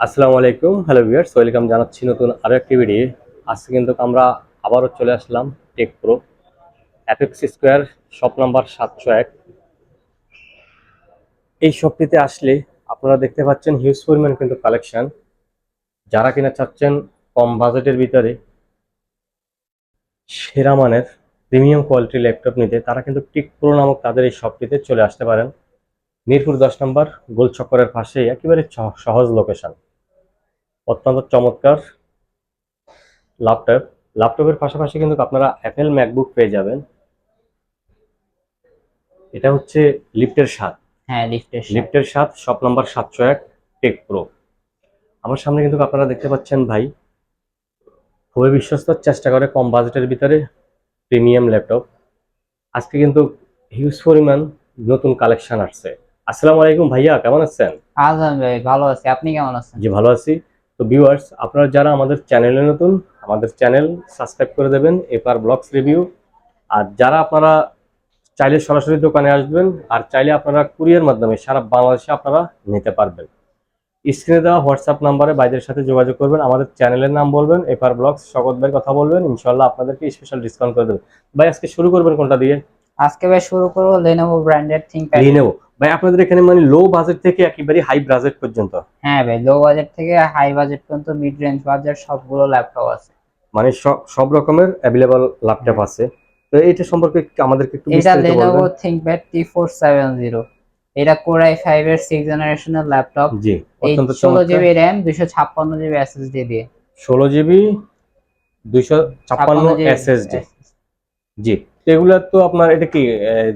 আসসালামু আলাইকুম। Hello viewers welcome জানাচ্ছি নতুন আরও একটি ভিডিও আজকে কিন্তু আমরা আবারও চলে আসলাম tech pro apex square shop number সাতশো এক। এই শপটিতে আসলে আপনারা দেখতে পাচ্ছেন হিউজ পরিমাণ কিন্তু কালেকশন যারা কিনা চাচ্ছেন কম বাজেটের ভিতরে সেরা মানের প্রিমিয়াম কোয়ালিটির ল্যাপটপ নিতে, তারা কিন্তু টিক প্রো নামক তাদের এই শপটিতে চলে আসতে পারেন। মিরপুর দশ নম্বর গোল চক্করের পাশে একেবারে সহ- সহজ লোকেশন অত্যন্ত চমৎকার ল্যাপটপ ল্যাপটপের পাশাপাশি কিন্তু আপনারা অ্যাপেল ম্যাকবুক পেয়ে যাবেন। এটা হচ্ছে লিফটের স্বাদ হ্যাঁ লিফটের লিফটের স্বাদ শপ নাম্বার সাতশো এক টেক প্রো আমার সামনে কিন্তু আপনারা দেখতে পাচ্ছেন ভাই খুবই বিশ্বস্ত চেষ্টা করে কম বাজেটের ভিতরে প্রিমিয়াম ল্যাপটপ আজকে কিন্তু হিউজ পরিমাণ নতুন কালেকশন আসছে। আসসালামু আলাইকুম ভাইয়া কেমন আছেন? আজম ভাই ভালো আছি। আপনি কেমন আছেন? জি ভালো আছি। তো ভিউয়ার্স আপনারা যারা আমাদের চ্যানেলে নতুন, আমাদের চ্যানেল সাবস্ক্রাইব করে দেবেন, এপার ব্লগস রিভিউ আর যারা আপনারা চাইলে সরাসরি দোকানে আসবেন, আর চাইলে আপনারা কুরিয়ার মাধ্যমে সারা বাংলাদেশে আপনারা নিতে পারবেন। স্ক্রিনে দেওয়া হোয়াটসঅ্যাপ নাম্বারে বাইদের সাথে যোগাযোগ করবেন, আমাদের চ্যানেলের নাম বলবেন, এপার ব্লগস শকত ভাইয়ের কথা বলবেন ইনশাল্লাহ আপনাদেরকে স্পেশাল ডিসকাউন্ট করে দেবেন। ভাই, আজকে শুরু করবেন কোনটা দিয়ে? আজকে ভাই শুরু করব লেনোভো ব্র্যান্ডেড থিংকপ্যাড লিনেভো ভাই আপনাদের এখানে মানে লো বাজেট থেকে একেবারে হাই বাজেট পর্যন্ত? হ্যাঁ ভাই লো বাজেট থেকে হাই বাজেট পর্যন্ত মিড রেঞ্জ বাজার সবগুলো ল্যাপটপ আছে। মানে সব সব রকমের অ্যাভেলেবল ল্যাপটপ আছে। তো এটা সম্পর্কে আমাদেরকে একটু এটা বিস্তারিত বলবেন। ThinkPad T four seven zero এটা কোরাই ফাইভ এর সিক্স জেনারেশনের ল্যাপটপ জি অত্যন্ত ষোলো জিবি র্যাম দুশো ছাপ্পান্ন জিবি এসএসডি দিয়ে। ষোলো জিবি দুইশো ছাপ্পান্ন 56 GB এসএসডি জি। তো এগুলা তো আপনার এটা কি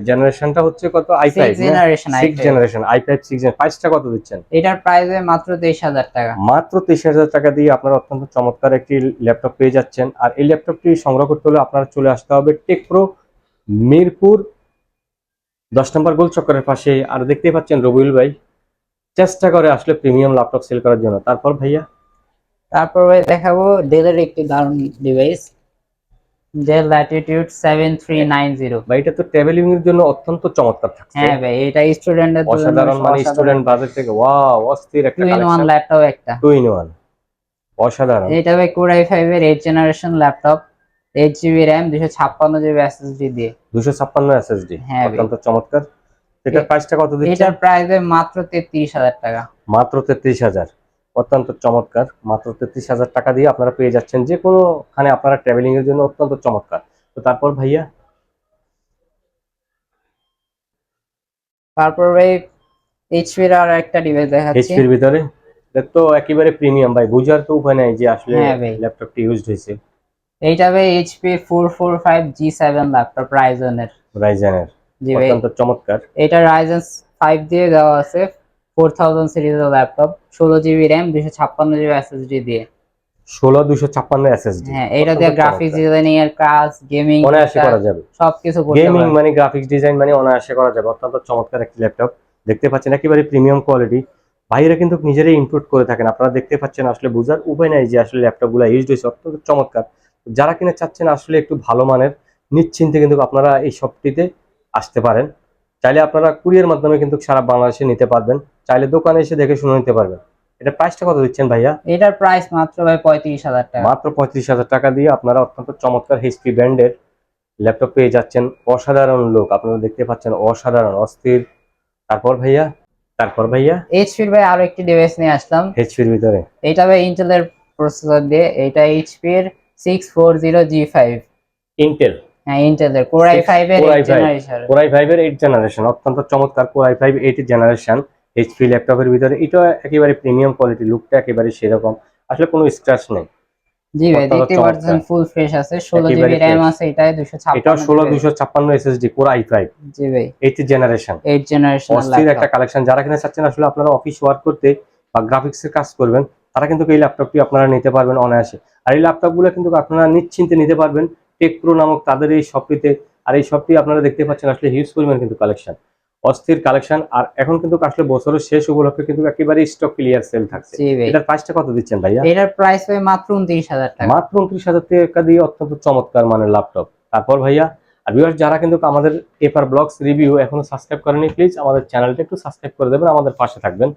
জেনারেশনটা হচ্ছে কত? I five Sixth generation six i5 generation i five six প্রাইসটা কত দিচ্ছেন? এটার প্রাইস মাত্র তেইশ হাজার টাকা। মাত্র তেইশ হাজার টাকা দিয়ে আপনারা অত্যন্ত চমৎকার একটি ল্যাপটপ পেয়ে যাচ্ছেন। আর এই ল্যাপটপটি সংগ্রহ করতে হলে আপনারা চলে আসতে হবে টেক প্রো মিরপুর দশ নম্বর গোল চক্করের পাশে। আর দেখতেই পাচ্ছেন রবিউল ভাই চেষ্টা করে আসলে প্রিমিয়াম ল্যাপটপ সেল করার জন্য। তারপর ভাইয়া? তারপর ভাই দেখাবো ডেলের একটি দারুণ device Dell Latitude seven three nine zero ভাই এটা তো ট্রাভেলিং এর জন্য অত্যন্ত চমৎকার থাকছে। হ্যাঁ ভাই এটা স্টুডেন্টের অসাধারণ মানে স্টুডেন্ট বাজেট থেকে ওয়াও অস্থির একটা two in one collection laptop একটা। টু ইন ওয়ান অসাধারণ। এটা ভাই কোরাই ফাইভ এর eight generation laptop eight GB RAM দুশো ছাপ্পান্ন জিবি এসএসডি দিয়ে। দুশো ছাপ্পান্ন এসএসডি হ্যাঁ অত্যন্ত চমৎকার। এটার প্রাইসটা কত দিচ্ছে? এটার প্রাইস মাত্র তেত্রিশ হাজার টাকা। মাত্র তেত্রিশ হাজার। অত্যন্ত চমৎকার। মাত্র তেত্রিশ হাজার টাকা দিয়ে আপনারা পেয়ে যাচ্ছেন যে কোনোখানে আপনারা ট্রাভেলিং এর জন্য অত্যন্ত চমৎকার। তো তারপর ভাইয়া? তারপর ভাই এইচপি এর আর একটা ডিভাইস দেখাচ্ছি। এইচপির ভিতরে? তো একেবারে প্রিমিয়াম ভাই বুঝার তো উপায় নাই যে আসলে। ল্যাপটপটি ইউজড হয়েছে। এইটা ভাই HP four four five G seven laptop রাইজনের রাইজানের জি ভাই। অত্যন্ত চমৎকার। এটা রাইজেন ফাইভ দিয়ে দেওয়া আছে। ফোর থাউজেন্ড সিরিজের ল্যাপটপ ষোলো জিবি র্যাম দুশো ছাপ্পান্ন জিবি এসএসডি দিয়ে। ষোলো দুশো ছাপ্পান্ন এসএসডি হ্যাঁ এটা দিয়ে গ্রাফিক্স ডিজাইনিং এর কাজ গেমিং অনায়াসে করা যাবে। সবকিছু গেমিং মানে গ্রাফিক্স ডিজাইন মানে অনায়াসে করা যাবে। অত্যন্ত চমৎকার একটি ল্যাপটপ দেখতে পাচ্ছেন একেবারে প্রিমিয়াম কোয়ালিটি ভাইরা কিন্তু নিজেরাই ইনপুট করে থাকেন। আপনারা দেখতে পাচ্ছেন আসলে বোঝার উপায় নাই যে আসলে ল্যাপটপগুলো ইউজ হয়েছে। অত্যন্ত চমৎকার। যারা কিনা চাচ্ছেন আসলে একটু ভালো মানের নিশ্চিন্তে কিন্তু আপনারা এই শপটিতে আসতে পারেন। চাইলে আপনারা কুরিয়ার মাধ্যমে কিন্তু সারা বাংলাদেশে নিতে পারবেন। চাইলে দোকানে এসে দেখে শুনে নিতে পারবেন। এটা প্রাইসটা কত দিচ্ছেন ভাইয়া? এটার প্রাইস মাত্র ভাই পঁয়ত্রিশ হাজার টাকা। মাত্র পঁয়ত্রিশ হাজার টাকা দিয়ে আপনারা অত্যন্ত চমৎকার এইচপি ব্র্যান্ডের ল্যাপটপ পেয়ে যাচ্ছেন। অসাধারণ লোক আপনারা দেখতে পাচ্ছেন অসাধারণ অস্থির। তারপর ভাইয়া? তারপর ভাইয়া? এইচপির ভাই আরও একটি ডিভাইস নিয়ে আসলাম। এইচপির ভিতরে। এটা ভাই ইন্টেলের প্রসেসর দিয়ে এটা এইচপি এর six four zero G five Intel হ্যাঁ ইন্টেলের কোরাই ফাইভ এর Core i5 generation core i ফাইভের এইট জেনারেশন অত্যন্ত চমৎকার core i five eight generation HP ল্যাপটপের ভিতরে এটা একেবারে প্রিমিয়াম কোয়ালিটি লুকটা একেবারে সেরকম। আসলে কোনো স্ক্র্যাচ নেই। জি ভাই দেখতে পাচ্ছেন ফুল ফ্রেশ আছে ষোলো একেবারে জিবি র্যাম আছে এটাই দুশো এটাও ছাপ্পান্ন ষোলো দুশো ছাপ্পান্ন এসএসডি কোরাই ফাইভ জি ভাই। এইট জেনারেশন এইট জেনারেশন অস্থির একটা কালেকশন যারা কিনা চাচ্ছেন আসলে আপনারা অফিস ওয়ার্ক করতে বা গ্রাফিক্স এর কাজ করবেন তারা কিন্তু এই ল্যাপটপটি আপনারা নিতে পারবেন অনায়াসে। আর এই ল্যাপটপগুলো কিন্তু আপনারা নিশ্চিন্তে নিতে পারবেন। টেক প্রো নামক তাদের এই শপটিতে আর এই শপটি আপনারা দেখতে পাচ্ছেন আসলে হিউজ পরিমাণ কিন্তু কালেকশন অস্থির কালেকশন আর এখন কিন্তু আসলে বছরের শেষ উপলক্ষে কিন্তু একেবারে স্টক ক্লিয়ার সেল থাকছে। এটার প্রাইসটা কত দিচ্ছেন ভাইয়া? এটার প্রাইস ভাই মাত্র উনত্রিশ হাজার টাকা। মাত্র উনত্রিশ হাজার টাকা দিয়ে অত্যন্ত চমৎকার মানের ল্যাপটপ তারপর ভাইয়া আর ভিউয়ার্স যারা কিন্তু আমাদের পেপার ব্লগস রিভিউ এখনও সাবস্ক্রাইব করেনি প্লিজ আমাদের চ্যানেলটা একটু সাবস্ক্রাইব করে দেবেন আমাদের পাশে থাকবেন।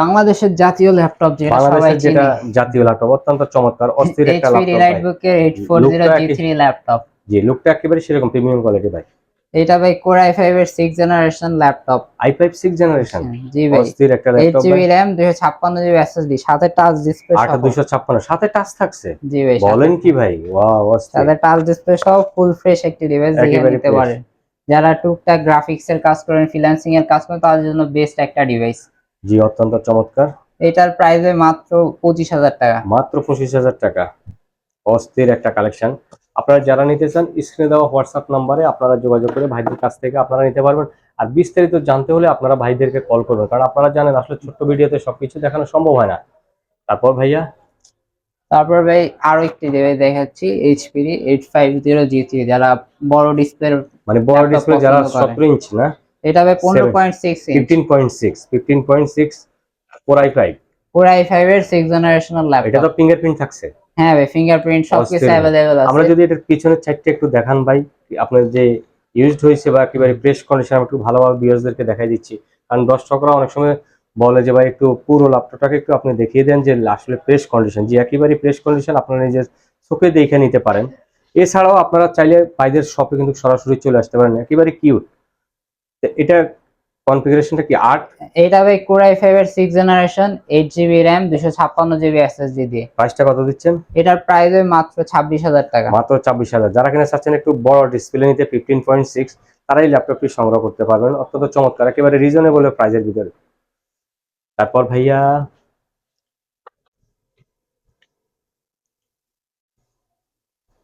বাংলাদেশের জাতীয় ল্যাপটপ যেটা সবাই যেটা জাতীয় ল্যাপটপ অত্যন্ত চমৎকার অস্থির একটা ল্যাপটপ Lightbook-এর 840 G3 ল্যাপটপ জি লুকটা একেবারে সেরকম প্রিমিয়াম কোয়ালিটি ভাই। এটা ভাই Core i5 এর 6 generation laptop i five six generation জি ভাই। অস্থির একটা 8 laptop GB RAM 256 GB SSD সাথে টাচ ডিসপ্লে আটা দুশো ছাপ্পান্ন। সাথে টাচ থাকছে? জি ভাই বলেন কি ভাই? ওয়াও অস্থির। সাথে টাচ ডিসপ্লে সহ ফুল ফ্রেশ একটি ডিভাইস দিয়ে নিতে পারেন যারা টুকটাক গ্রাফিক্স এর কাজ করেন ফ্রিল্যান্সিং এর কাজ করেন তাদের জন্য বেস্ট একটা ডিভাইস জি অত্যন্ত চমৎকার। এটার প্রাইস মাত্র পঁচিশ হাজার টাকা। মাত্র পঁচিশ হাজার টাকা। অস্থির একটা কালেকশন আপনারা যারা নিতে চান স্ক্রিনে দেওয়া হোয়াটসঅ্যাপ নাম্বারে আপনারা যোগাযোগ করে ভাইদের কাছ থেকে আপনারা নিতে পারবেন। আর বিস্তারিত জানতে হলে আপনারা ভাইদেরকে কল করবেন কারণ আপনারা জানেন আসলে ছোট্ট ভিডিওতে সবকিছু দেখানো সম্ভব হয় না। তারপর ভাইয়া? তারপর ভাই আরও একটি দেখাচ্ছি HP eight five zero G three যারা বড় ডিসপ্লের মানে বড় ডিসপ্লে যারা। সতেরো ইঞ্চ না? এটা ভাই পনেরো point six fifteen point six fifteen point six four i five core i five এর সিক্স জেনারেশনাল ল্যাপটপ এটা তো ফিঙ্গারপ্রিন্ট থাকছে। হ্যাঁ ভাই ফিঙ্গারপ্রিন্ট সবকিছু অস্থির। অ্যাভেলেবেল আমরা যদি এটার পিছনের সাইডটা একটু দেখান ভাই আপনার যে ইউজড হয়েছে বা একেবারে ফ্রেশ কন্ডিশন একটু ভালোভাবে ভিউয়ার্সদেরকে দেখাই দিচ্ছি। কারণ দর্শকরা অনেক সময় বলে যে ভাই একটু পুরো ল্যাপটপটাকে একটু আপনি দেখিয়ে দেন যে আসলে ফ্রেশ কন্ডিশন যে একেবারে ফ্রেশ কন্ডিশন আপনারা নিজের চোখে দেখে নিতে পারেন। এছাড়াও আপনারা চাইলে ভাইদের শপে কিন্তু সরাসরি চলে আসতে পারেন। একেবারে কিউট এটা কনফিগারেশনটা কি আট? এটা ভাই কোর আই ফাইভ এর six generation eight GB RAM দুশো ছাপ্পান্ন জিবি দিয়ে। প্রাইসটা কত দিচ্ছেন? এটার প্রাইস মাত্র ছাব্বিশ হাজার টাকা। মাত্র ছাব্বিশ হাজার। যারা কিনা চাচ্ছেন একটু বড় ডিসপ্লে নিতে ফিফটিন পয়েন্ট সিক্স তারাই ল্যাপটপটি সংগ্রহ করতে পারবেন। অত্যন্ত চমৎকার একেবারে রিজনেবল প্রাইজের ভিতরে। তারপর ভাইয়া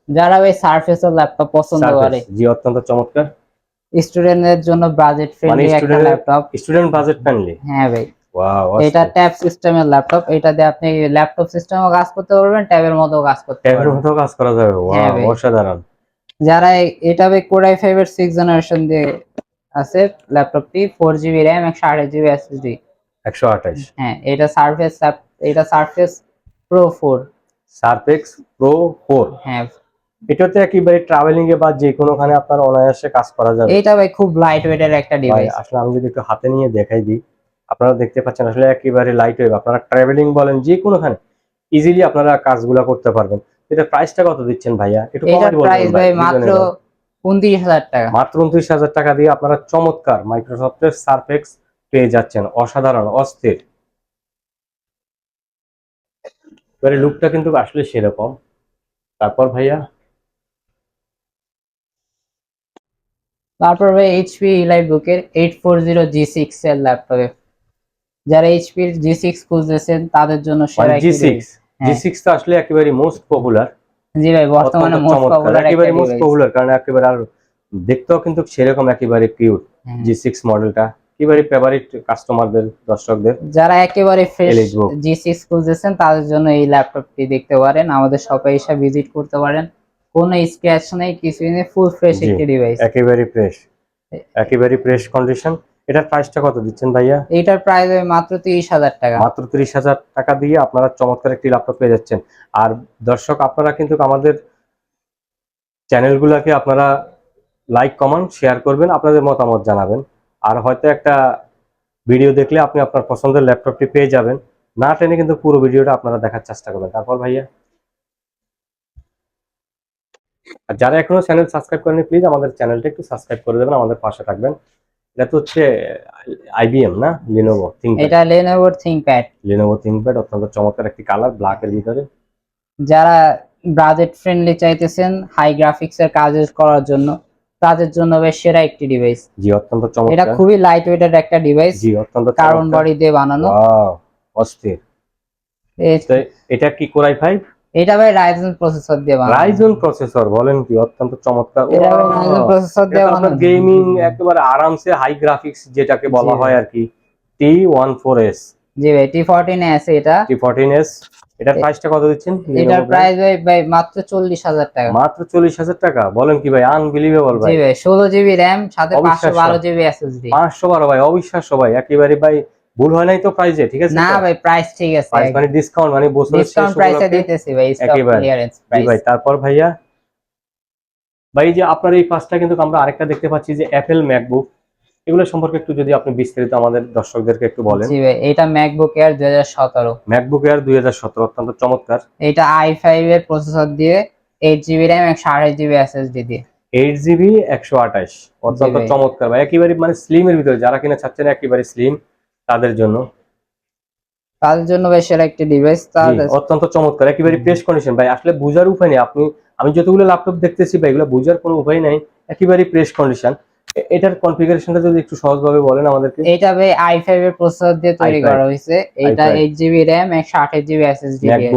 যারা ওই সার্ফেসের ল্যাপটপ পছন্দ করে। জি অত্যন্ত চমৎকার। স্টুডেন্টদের জন্য বাজেট ফ্রেন্ডলি একটা ল্যাপটপ স্টুডেন্ট বাজেট ফ্রেন্ডলি হ্যাঁ ভাই। ওয়াও এটা ট্যাব সিস্টেমের ল্যাপটপ এটা দিয়ে আপনি ল্যাপটপ সিস্টেমও কাজ করতে পারবেন ট্যাবের মতো কাজ করতে পারবেন। ট্যাবের মতো কাজ করা যাবে। হ্যাঁ ওয়াও অসাধারণ। যারা এটা ভাই কোর আই ফাইভ এর সিক্স জেনারেশন দিয়ে আছে ল্যাপটপটি ফোর জিবি র্যাম একশো আঠাশ জিবি এসএসডি একশো আঠাশ। হ্যাঁ এটা সার্ফেস এটা surface pro four surface pro four হ্যাঁ। এটাতে একেবারে ট্রাভেলিং এ বা যে কোনোখানে আপনার অনায়াসে কাজ করা যাবে। এইটা ভাই খুব লাইট ওয়েটের একটা ভাই, ডিভাইস আসলে আমি যদি একটু হাতে নিয়ে দেখাই দিই আপনারা দেখতে পাচ্ছেন আসলে একেবারে লাইট ওয়েভ আপনারা ট্রাভেলিং বলেন যে কোনোখানে ইজিলি আপনারা কাজগুলা করতে পারবেন। এটা প্রাইসটা কত দিচ্ছেন ভাইয়া? একটু কমাই বলবেন প্রাইস ভাই মাত্র টাকা। দিয়ে আপনারা চমৎকার মাইক্রোসফটের সারফেক্স পেয়ে যাচ্ছেন। অসাধারণ অস্থির। এবারে লুকটা কিন্তু আসলে সেরকম। তারপর ভাইয়া তারপর ভাই এইচপি ইলাইট বুকের eight four zero G six এর ল্যাপটপে যারা এইচপি জি সিক্স খুঁজতেছেন তাদের জন্য সেরা জি সিক্স। জি। সিক্স তো আসলে একেবারে মোস্ট পপুলার জি ভাই বর্তমানে মোস্ট পপুলার একেবারে মোস্ট পপুলার কারণ একেবারে আর দেখতেও কিন্তু সেরকম একেবারে কিউট। জি সিক্স মডেলটা একেবারে ফেভারিট কাস্টমারদের দর্শকদের যারা একেবারে ফ্রেশ। জি সিক্স খুঁজতেছেন তাদের জন্য এই ল্যাপটপটি দেখতে পারেন আমাদের শপে এসে ভিজিট করতে পারেন কোনো স্ক্র্যাচ নেই কিছুই নেই ফুল ফ্রেশ। একটি ডিভাইস একেবারে ফ্রেশ একেবারে ফ্রেশ কন্ডিশন এটার প্রাইসটা কত দিচ্ছেন ভাইয়া? এইটার প্রাইস মাত্র তিরিশ হাজার টাকা। মাত্র তিরিশ হাজার টাকা দিয়ে আপনারা চমৎকার একটি ল্যাপটপ পেয়ে যাচ্ছেন। আর দর্শক আপনারা কিন্তু আমাদের চ্যানেলগুলোকে আপনারা লাইক কমেন্ট শেয়ার করবেন আপনাদের মতামত জানাবেন। আর হয়তো একটা ভিডিও দেখলে আপনি আপনার পছন্দের ল্যাপটপটি পেয়ে যাবেন। না টেনে কিন্তু পুরো ভিডিওটা আপনারা দেখার চেষ্টা করবেন। তারপর ভাইয়া? আর যারা এখনও চ্যানেল সাবস্ক্রাইব করেনি প্লিজ আমাদের চ্যানেলটা একটু সাবস্ক্রাইব করে দেবেন আমাদের পাশে থাকবেন। এটা তো হচ্ছে আইবিএম না? লিনোভো থিঙ্ক এটা লেনোভোর থিংকপ্যাড লিনোভো থিঙ্কপ্যাড অত্যন্ত চমৎকার একটি কালার ব্ল্যাক এর ভিতরে। যারা বাজেট ফ্রেন্ডলি চাইতেছেন হাই গ্রাফিক্স এর কাজ করার জন্য তাদের জন্য বেশ সেরা একটি ডিভাইস জি অত্যন্ত চমৎকার। এটা খুবই লাইট ওয়েটের একটা ডিভাইস জি অত্যন্ত কার্বন। বডি দিয়ে বানানো। অস্থির। এটা কি কোরাই ফাইভ এটা ভাই রাইজেন প্রসেসর দিয়ে বানানো। রাইজন প্রসেসর বলেন কি অত্যন্ত চমৎকার। এটা রাইজেন প্রসেসর দিয়ে বানানো। গেমিং একেবারে আরামসে হাই গ্রাফিক্স যেটাকে বলা হয় আর কি T one four S G ভাই টি ফোরটিন আছে এটা। টি ফোরটিন এস এটার এ- প্রাইসটা কত দিচ্ছেন? এটার প্রাইস ভাই ভাই মাত্র চল্লিশ হাজার টাকা। মাত্র চল্লিশ হাজার টাকা? বলেন কি ভাই আনবিলিভেবল ভাই জি ভাই। ভাই ষোলো জিবি র্যাম সাথে পাঁচশো অবিশ্বাস্য। বারো জিবি এসএসডি পাঁচশো বারো ভাই অবিশ্বাস্য ভাই। একেবারে ভাই ভুল হয় নাই তো প্রাইসে ঠিক আছে না ভাই প্রাইস ঠিক আছে। Price মানে ডিসকাউন্ট মানে বছরের ডিসকাউন্ট প্রাইসে দিতেছি ভাই স্টক ক্লিয়ারেন্স প্রাইস ভাই তারপর ভাইয়া? ভাই যে আপনার এই পাঁচটা কিন্তু আমরা আরেকটা দেখতে পাচ্ছি যে অ্যাপেল ম্যাকবুক এগুলো সম্পর্কে একটু যদি আপনি বিস্তারিত আমাদের দর্শকদেরকে একটু বলেন। জি ভাই এটা ম্যাকবুক এয়ার দুই হাজার সতেরো। ম্যাকবুক এয়ার দুই হাজার সতেরো অত্যন্ত চমৎকার। এটা আই ফাইভ এর প্রসেসর দিয়ে এইট জিবি র্যাম একশো আঠাশ জিবি এসএসডি দিয়ে। এইট জিবি একশো আঠাশ অত্যন্ত চমৎকার ভাই। একেবারে মানে স্লিমের ভিতরে যারা কিনা চাচ্ছেন একেবারে স্লিম তাদের জন্য? তাদের জন্য বেশ সেরা একটি ডিভাইস অত্যন্ত চমৎকার একেবারে প্রেস কন্ডিশন ভাই আসলে বুঝার উপায় নেই। আপনি আমি যতগুলো ল্যাপটপ দেখতেছি ভাই এগুলো বুঝার কোনো উপায় নাই। একেবারে প্রেস কন্ডিশন এটার কনফিগারেশনটা যদি একটু সহজভাবে বলেন আমাদেরকে। এটা ভাই আই ফাইভ এর প্রসেসর দিয়ে তৈরি করা হয়েছে। এটা i5 এইট জিবি র্যাম একশো আঠাশ জিবি এসএসডি দিয়ে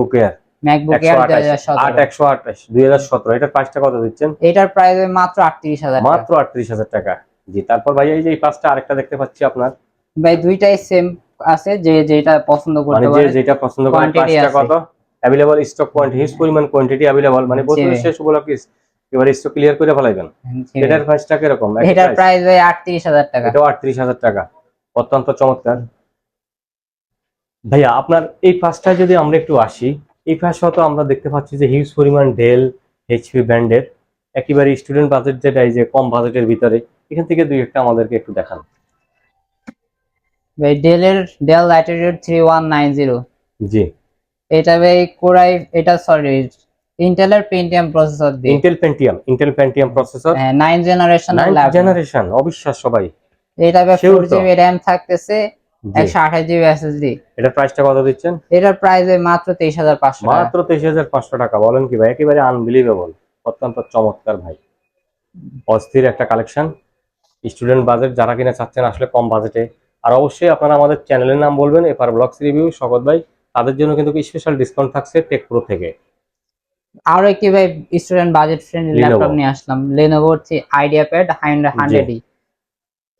সতেরো। একশো আঠাশ দুই হাজার সতেরো। এটার প্রাইসটা কত দিচ্ছেন? এটার প্রাইস মাত্র আটত্রিশ হাজার টাকা। মাত্র আটত্রিশ হাজার টাকা। জি তারপর ভাই এই যে এই পাঁচটা আরেকটা দেখতে পাচ্ছি আপনার। ভাই দুইটাই সেম আছে যে যেটা পছন্দ মানে করতে যে পারে যেটা পছন্দ Quantity প্রাইসটা কত? অ্যাভেলেবল স্টক কোয়ান্টিটি হিউজ পরিমাণ কোয়ান্টিটি অ্যাভেলেবল মানে ভাই। শেষ উপলক্ষে এবারে স্টক ক্লিয়ার করে ফেলাইবেন। এটার প্রাইসটা কীরকম? একই এটার প্রাইস ভাই আটত্রিশ হাজার টাকা। এটাও আটত্রিশ হাজার টাকা। অত্যন্ত চমৎকার। ভাইয়া আপনার এই পাঁচটা যদি আমরা একটু আসি এই পাঁচটা তো আমরা দেখতে পাচ্ছি যে হিউজ পরিমাণ ডেল এইচপি ব্র্যান্ডের একেবারে স্টুডেন্ট বাজেট যেটা এই যে কম বাজেটের ভিতরে এখান থেকে দুই একটা আমাদেরকে একটু দেখান। ভাই Dell latitude three one nine zero জি। এটা ভাই কোরাই এটা সরি ইন্টেলের পেন্টিয়াম প্রসেসর দিয়ে। Intel Pentium Intel Pentium processor nine generation nine generation অবিশ্বাস সবাই এটা ভাই Sure ফোর তো? জিবি র্যাম থাকতেছে জি। একশো আঠাশ জিবি এসএসডি এটার প্রাইসটা কত দিচ্ছেন? এটার প্রাইস মাত্র তেইশ হাজার পাঁচশো টাকা। মাত্র তেইশ হাজার পাঁচশো টাকা বলেন কি ভাই একেবারে আনবিলিভেবল অত্যন্ত চমৎকার ভাই। অস্থির একটা কালেকশন স্টুডেন্ট বাজেট যারা কিনা চাচ্ছেন আসলে কম বাজেটে আর অবশ্যই আপনারা আমাদের চ্যানেলের নাম বলবেন এপার ব্লগস রিভিউ। শকত ভাই তাদের জন্য কিন্তু স্পেশাল ডিসকাউন্ট থাকছে টেক প্রো থেকে। আরও একটি ভাই স্টুডেন্ট বাজেট ফ্রেন্ডলি ল্যাপটপ নিয়ে আসলাম। লেনোভোর আইডিয়া প্যাড হান্ড্রেড হান্ড্রেড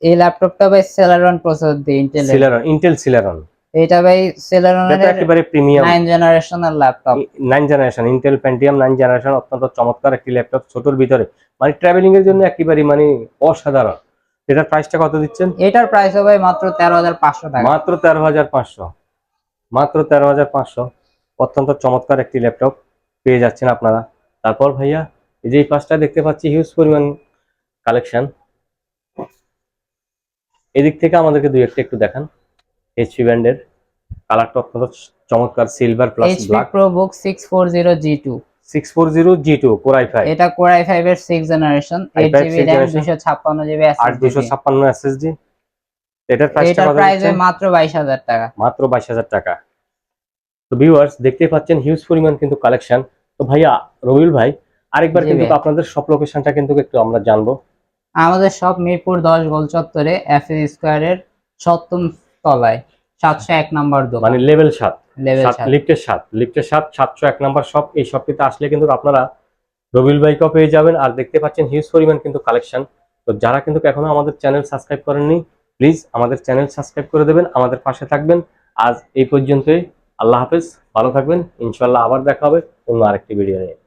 এই ল্যাপটপটা ভাই সেলারন প্রসেসর দিয়ে ইন্টেল সিলারন ইন্টেল সিলারন এটা ভাই সেলারনের এটা একেবারে প্রিমিয়াম নাইন জেনারেশনের laptop nine generation Intel Pentium nine generation অত্যন্ত চমৎকার একটি ল্যাপটপ ছোটর ভিতরে। মানে ট্রাভেলিং এর জন্য একেবারে মানে অসাধারণ। এটার প্রাইসটা কত দিচ্ছেন? এটার প্রাইস হবে মাত্র তেরো হাজার পাঁচশো টাকা। মাত্র তেরো হাজার পাঁচশো। মাত্র তেরো হাজার পাঁচশো। অত্যন্ত চমৎকার একটি ল্যাপটপ পেয়ে যাচ্ছেন আপনারা। তারপর ভাইয়া এই যে এই পাঁচটা দেখতে পাচ্ছি হিউজ পরিমাণ কালেকশন এদিক থেকে আমাদেরকে দুই একটা একটু দেখান। এইচপি ব্র্যান্ডের কালারটা অত্যন্ত চমৎকার silver plus black ProBook six এটা এর generation eight i5 GB sixth RAM generation, দুশো ছাপ্পান্ন জিবি আট দুশো ছাপ্পান্ন এসএসডি এটার প্রাইসটা কত প্রাইস মাত্র টাকা। মাত্র বাইশ হাজার টাকা। তো ভিউয়ার্স দেখতেই পাচ্ছেন হিউজ পরিমাণ কিন্তু কালেকশন তো ভাইয়া রবিউল ভাই আরেকবার কিন্তু আপনাদের সব লোকেশনটা কিন্তু একটু আমরা জানব। আমাদের সব মিরপুর দশ গোল চত্বরে স্কোয়ারের সপ্তম তলায়। সাতশো এক নম্বর দোকান। মানে লেভেল সাত। লেভেল সাত লিফটের সাত। লিফটের সাত সাতশো এক নাম্বার শপ এই শপটিতে আসলে কিন্তু আপনারা রবিউল ভাইকেও পেয়ে যাবেন। আর দেখতে পাচ্ছেন হিউজ পরিমাণ কিন্তু কালেকশন তো যারা কিন্তু এখনও আমাদের চ্যানেল সাবস্ক্রাইব করেননি প্লিজ আমাদের চ্যানেল সাবস্ক্রাইব করে দেবেন আমাদের পাশে থাকবেন। আজ এই পর্যন্তই। আল্লাহ হাফেজ। ভালো থাকবেন। ইনশাল্লাহ আবার দেখা হবে অন্য আরেকটি ভিডিও নিয়ে।